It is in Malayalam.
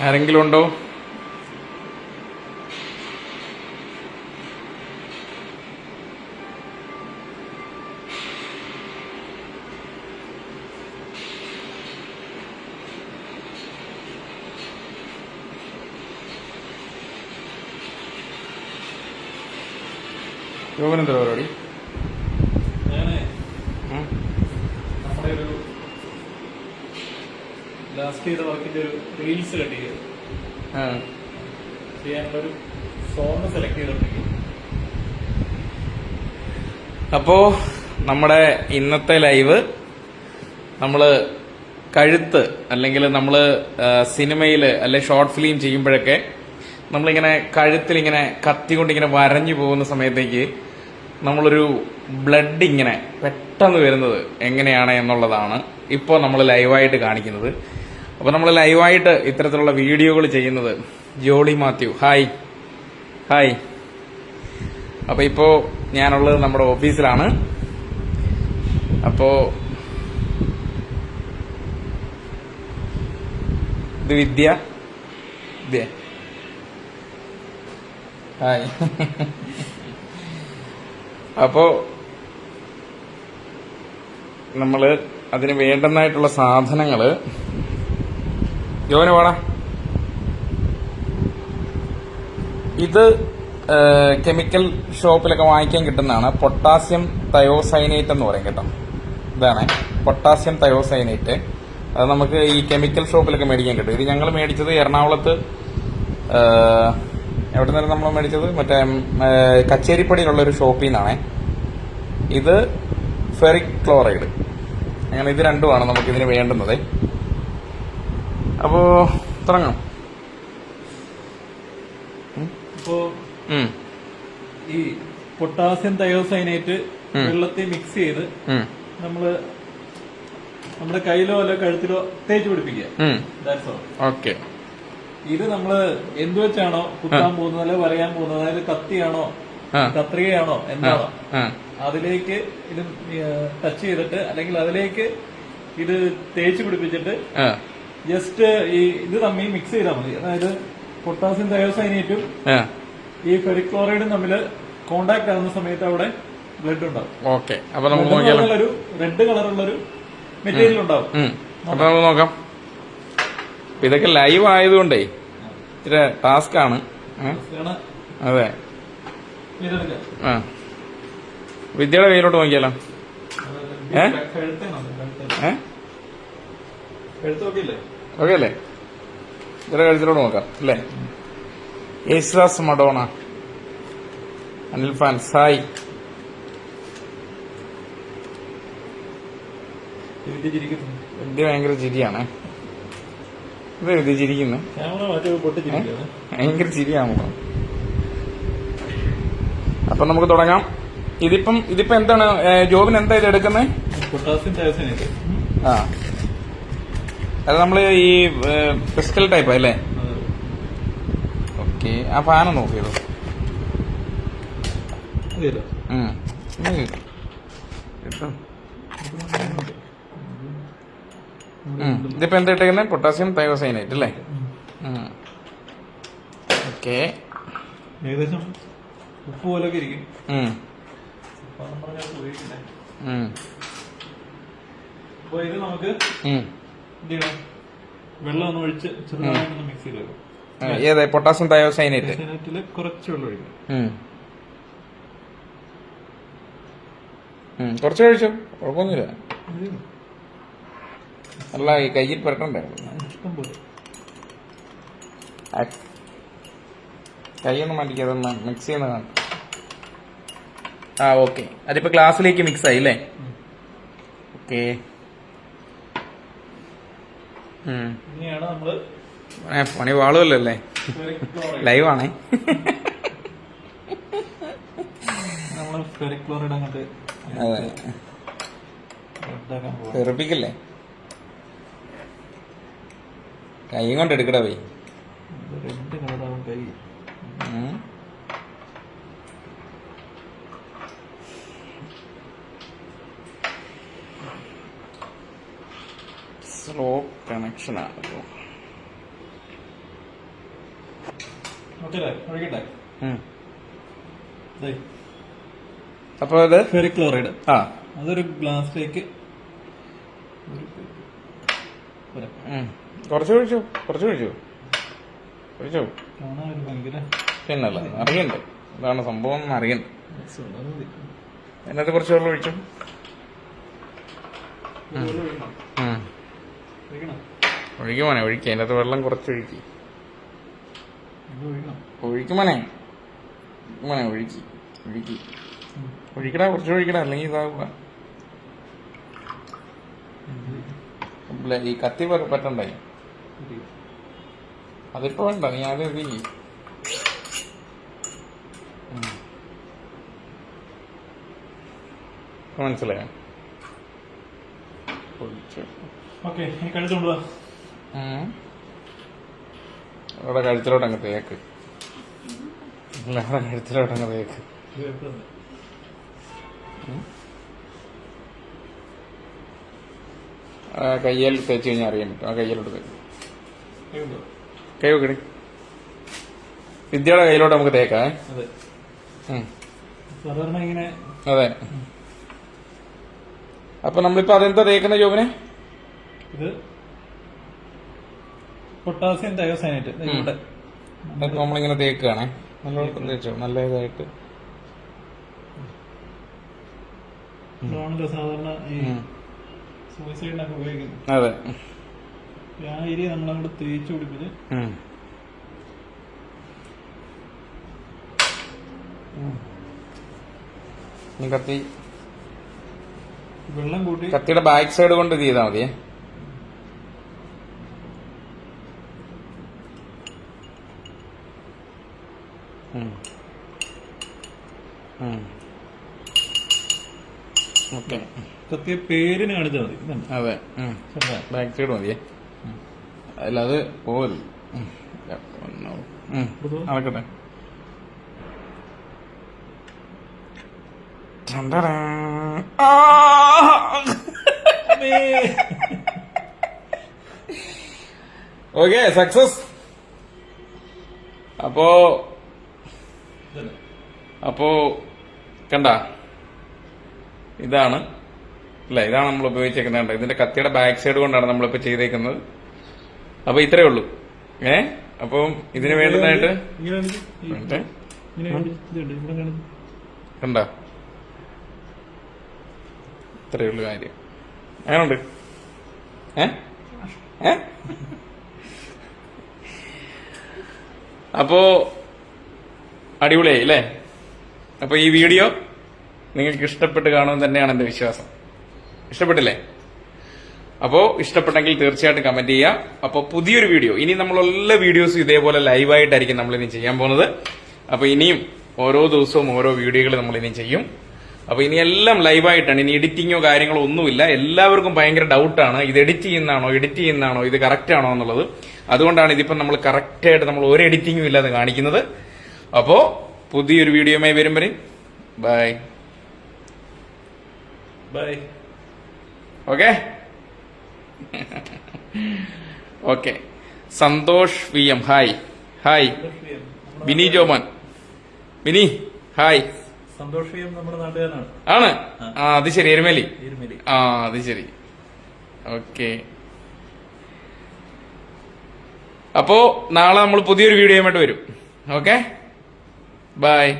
ആരെങ്കിലും ഉണ്ടോ? യോഗനെന്താ ഞാനേ ഉം. നമ്മുടെ ഒരു ലാസ്റ്റ് ചെയ്ത വർക്കിന്റെ ഒരു റീൽസ് കട്ട് ചെയ്ത്. ചെയ്യാനുള്ള ഒരു സോങ് സെലക്ട് ചെയ്തിട്ടുണ്ടെങ്കിൽ അപ്പോ നമ്മുടെ ഇന്നത്തെ ലൈവ് നമ്മൾ കഴുത്ത് അല്ലെങ്കിൽ നമ്മൾ സിനിമയിൽ അല്ലെ ഷോർട്ട് ഫിലിം ചെയ്യുമ്പോഴൊക്കെ നമ്മളിങ്ങനെ കഴുത്തിൽ ഇങ്ങനെ കത്തി കൊണ്ട് ഇങ്ങനെ വരഞ്ഞു പോകുന്ന സമയത്തേക്ക് നമ്മളൊരു ബ്ലഡ് ഇങ്ങനെ പെട്ടെന്ന് വരുന്നത് എങ്ങനെയാണ് എന്നുള്ളതാണ് ഇപ്പോൾ നമ്മൾ ലൈവായിട്ട് കാണിക്കുന്നത്. അപ്പോൾ നമ്മൾ ലൈവായിട്ട് ഇത്തരത്തിലുള്ള വീഡിയോകൾ ചെയ്യുന്നത് ജോളി മാത്യു. ഹായ്. ഹായ്. അപ്പോൾ ഇപ്പോൾ ഞാനുള്ളത് നമ്മുടെ ഓഫീസിലാണ്. അപ്പോൾ ഇത് വിദ്യ. വിദ്യ. ഹായ്. അപ്പോൾ നമ്മൾ അതിന് വേണ്ടുന്നതായിട്ടുള്ള സാധനങ്ങൾ ജോന വാടാ. ഇത് കെമിക്കൽ ഷോപ്പിലൊക്കെ വാങ്ങിക്കാൻ കിട്ടുന്നതാണ്. പൊട്ടാസ്യം തയോസൈനേറ്റ് എന്ന് പറയും കേട്ടോ. ഇതാണ് പൊട്ടാസ്യം തയോസൈനേറ്റ്. അത് നമുക്ക് ഈ കെമിക്കൽ ഷോപ്പിലൊക്കെ മേടിക്കാൻ കിട്ടും. ഇത് ഞങ്ങൾ മേടിച്ചത് എറണാകുളത്ത് എവിടെ നിന്നാണ് നമ്മൾ മേടിച്ചത്? മറ്റേ കച്ചേരിപ്പടിയിലുള്ള ഒരു ഷോപ്പിൽ നിന്നാണേ. ഇത് ഫെറിക് ക്ലോറൈഡ് അങ്ങനെ ഇത് രണ്ടുമാണ് നമുക്കിതിന് വേണ്ടുന്നത്. അപ്പോ തുടങ്ങാം. അപ്പോ ഈ പൊട്ടാസ്യം തയോസൈനേറ്റ്. വെള്ളത്തിൽ മിക്സ് ചെയ്ത് നമ്മൾ നമ്മുടെ കയ്യിലോ അല്ല കഴുത്തിലോ തേച്ച് പിടിപ്പിക്കുക. ഓക്കെ. ഇത് നമ്മൾ എന്ത് വെച്ചാണോ കുത്താൻ പോകുന്നത് അല്ലെ വരയാൻ പോകുന്നത് അതായത് കത്തിയാണോ. കത്രികയാണോ എന്താണോ അതിലേക്ക് ഇത് ടച്ച് ചെയ്തിട്ട് അല്ലെങ്കിൽ അതിലേക്ക് ഇത് തേച്ച് പിടിപ്പിച്ചിട്ട് ജസ്റ്റ് ഈ ഇത് തമ്മിൽ മിക്സ് ചെയ്താൽ മതി. അതായത് പൊട്ടാസ്യം തയോസൈനേറ്റും. ഈ ഫെറിക്ലോറൈഡും തമ്മിൽ കോണ്ടാക്ട് ആകുന്ന സമയത്ത് അവിടെ ബ്ലഡ് ഉണ്ടാവും. ഓക്കെ അപ്പൊ നമുക്ക് ഒരു റെഡ് കളറുള്ളൊരു മെറ്റീരിയൽ ഉണ്ടാവും. അപ്പൊ നമുക്ക് നോക്കാം. ഇതൊക്കെ ലൈവ് ആയതുകൊണ്ടേ ഇച്ചിരി ടാസ്ക് ആണ്. അതെ. ആ. വിദ്യയുടെ കയ്യിലോട്ട് നോക്കിയാലോ? ഏ? കഴുത്തേനാണ്, കഴുത്ത്. ഏ കഴുത്ത് നോക്കിയില്ലേ ഓക്കെ അല്ലേ? വിദ്യയുടെ കഴുത്തിലോട് നോക്കാം അല്ലേ? Yesudas Madonna Anil fan Sai. ചിരിക്കുന്നു വിദ്യ ഭയങ്കര ചിരിയാണ്. ഇത് മാറ്റി പൊട്ടിച്ചിരിക്കുകയാണ്. ഭയങ്കര ചിരിയാണല്ലോ അപ്പൊ നമുക്ക് തുടങ്ങാം. ഇതിപ്പം ഇതിപ്പോ എന്താണ് ജോബിന് എന്താ ഇത് എടുക്കുന്നത്? ആ. അത് നമ്മൾ ഈ പിസ്റ്റൽ ടൈപ്പ് അല്ലേ? ഓക്കെ. ആ ഫാൻ ഒന്ന് ഓഫ്? ഉം. ഇതിപ്പോ എന്താ ഇട്ടേക്കുന്നത് പൊട്ടാസ്യം തയോസൈനേറ്റ് അല്ലേ? ഓക്കെ. ഏകദേശം ഉപ്പ് പോലൊക്കെ ഇരിക്കും. അപ്പൊ ഇത് നമുക്ക് എന്ത് ചെയ്യണം വെള്ളം ഒന്ന് ഒഴിച്ച് ചെറുതായിട്ടൊന്ന് മിക്സ് ചെയ്ത് വെക്കും. ഏതാ? Potassium thiocyanate. തയോസൈനേറ്റിൽ കുറച്ച് വെള്ളം ഒഴിക്കും. ഉം. ഉം, കുറച്ച് കഴിച്ചു? കുഴപ്പമൊന്നുമില്ല. അല്ല ഈ കയ്യിൽ പെരട്ടണ്ടേ ഇഷ്ടം പോലെ. കൈയൊന്നും മാറ്റിക്കാതെ മിക്സ് ചെയ്യുന്ന കാണാം. ആ ഓക്കെ അതിപ്പോ ഗ്ലാസ്സിലേക്ക് മിക്സ് ആയില്ലേ. ഓക്കെ നമ്മൾ പണി വാളുമല്ലേ. ലൈവ് ആണേ നമ്മൾ ഫെറിക് ക്ലോറൈഡ് അങ്ങോട്ട് തെറിപ്പിക്കല്ലേ കൈ കൊണ്ട് എടുക്കടാ പോയി. റെഡ് കളറാവും കൈ. സ്ലോ കണക്ഷനാണ് ആണ് ഓക്കെ അല്ലേ ഒഴിക്കട്ടെ ദേ, അപ്പൊ ഇത് ഫെറിക് ക്ലോറൈഡ് ആ. അതൊരു ഗ്ലാസ്സിലേക്ക്. ഉം. കുറച്ച് കഴിച്ചു കുറച്ച് കഴിച്ചു കഴിച്ചു പിന്നല്ല അറിയണ്ടേ. ഇതാണ് സംഭവം എന്ന്. അത് മതി. അതിനകത്ത് കുറച്ച് വെള്ളം ഒഴിച്ചു ഒഴിക്കണം. ഒഴിക്കുമോനെ ഒഴിക്കുക അതിനകത്ത് വെള്ളം കുറച്ച് ഒഴിക്കി. ഒഴിക്കും. ഒഴിക്കുമോനെ മോനെ ഒഴിക്കി. ഒഴിക്കി. ഒഴിക്കടാ കുറച്ച് ഒഴിക്കടാ. അല്ലെങ്കിൽ ഇതാവുക ഈ കത്തി പറ പറ്റണ്ടായി അതിപ്പോ വേണ്ട. നീ ആദ്യം ഇത് ചെയ്യും. മനസ്സിലായോ ഒഴിച്ചു. ഓക്കെ ഇനി കഴുത്തുകൊണ്ട് വാ ഉം. അവിടെ കഴുത്തിലോട്ട് അങ്ങ് തേക്ക്. അവിടെ കഴുത്തിലോട്ട് അങ്ങ് തേക്ക്? ആ കയ്യിൽ തേച്ച് കഴിഞ്ഞാൽ അറിയാൻ പറ്റും. ആ കയ്യിലോട്ട് തേക്ക്. കൈ വെക്കടി. വിദ്യയുടെ കയ്യിലോട്ട് നമുക്ക് തേക്കാം? അതെ ഉം. സാധാരണ ഇങ്ങനെ അതെ അപ്പൊ നമ്മളിപ്പോ അതെന്താ തേക്കുന്ന ജോബിനെ? ഇത് പൊട്ടാസ്യം തയോസൈനേറ്റ്. ഇവിടെ. നമ്മളിങ്ങനെ തേക്കുകയാണേ നല്ലോണം തേച്ചോ? നല്ല ഇതായിട്ട്. സാധാരണ ഈ. സൂയിസൈഡിനൊക്കെ ഉപയോഗിക്കുന്നത് അതെ. ആ ഏരിയ നമ്മളങ്ങോട്ട് തേച്ചു. ഉം. കത്തി. വെള്ളം കൂട്ടി. കത്തിയുടെ ബാക്ക് സൈഡ് കൊണ്ട് ഇത് ചെയ്താൽ മതിയേ കത്തിയ പേരിന് കാണിച്ചാൽ മതി. അതെ. ബാക്ക് സൈഡ് മതിയേ. അല്ലാതെ പോകരുത് അടക്കട്ടെ ഉം. ഇത് നടക്കട്ടെ ചണ്ടടാ. ആ! Okay success. അപ്പോ? അപ്പോ കണ്ട ഇതാണ് അല്ല ഇതാണ് നമ്മൾ ഉപയോഗിച്ചേക്കുന്നത് കണ്ടോ? ഇതിന്റെ കത്തിയുടെ ബാക്ക് സൈഡ് കൊണ്ടാണ് നമ്മളിപ്പോ ചെയ്തേക്കുന്നത്. അപ്പൊ ഇത്രേ ഉള്ളൂ. ഏ? അപ്പം ഇതിന് വേണ്ടതായിട്ട് ഇങ്ങനെ കാണിച്ച്. ഈ- വേണ്ടേ? ഇങ്ങനെ കാണിച്ച്. ഇതുണ്ട്, ഇവിടെ കാണിച്ച്. കണ്ട ഇത്രേ ഉള്ളൂ കാര്യം. അങ്ങനുണ്ട് അപ്പോ അടിപൊളിയായി അല്ലേ? അപ്പൊ ഈ വീഡിയോ നിങ്ങൾക്ക് ഇഷ്ടപ്പെട്ട് കാണുമെന്ന് തന്നെയാണ് എന്റെ വിശ്വാസം. ഇഷ്ടപ്പെട്ടില്ലേ? അപ്പോ ഇഷ്ടപ്പെട്ടെങ്കിൽ തീർച്ചയായിട്ടും കമന്റ് ചെയ്യുക അപ്പൊ പുതിയൊരു വീഡിയോ. ഇനി നമ്മൾ എല്ലാ വീഡിയോസും ഇതേപോലെ ലൈവായിട്ടായിരിക്കും നമ്മൾ ഇനി ചെയ്യാൻ പോകുന്നത്. അപ്പൊ ഇനിയും ഓരോ ദിവസവും ഓരോ വീഡിയോകൾ നമ്മൾ ഇനി ചെയ്യും. അപ്പൊ ഇനി എല്ലാം ലൈവായിട്ടാണ് ഇനി എഡിറ്റിങ്ങോ കാര്യങ്ങളോ ഒന്നുമില്ല. എല്ലാവർക്കും ഭയങ്കര ഡൗട്ടാണ് ഇത് എഡിറ്റ് ചെയ്യുന്നതാണോ എഡിറ്റ് ചെയ്യുന്നതാണോ ഇത് കറക്റ്റ് ആണോ എന്നുള്ളത്. അതുകൊണ്ടാണ് ഇതിപ്പം നമ്മൾ കറക്റ്റ് ആയിട്ട് നമ്മൾ ഒരു എഡിറ്റിങ്ങും ഇല്ലാതെ കാണിക്കുന്നത്. അപ്പോ പുതിയൊരു വീഡിയോയുമായി വരും വരെ. Bye bye okay okay Santhosh V M. Hi hi Bini Joman. Bini hi Santhosh V M നമ്മുടെ നാട്ടുകാരനാണ്. ആണ്? ആ അത് ശരി എരുമേലി. എരുമേലി. ആ അത് ശരി. ഓക്കെ. അപ്പോ നാളെ നമ്മൾ പുതിയൊരു വീഡിയോയുമായിട്ട് വരും. ഓക്കെ? ബൈ.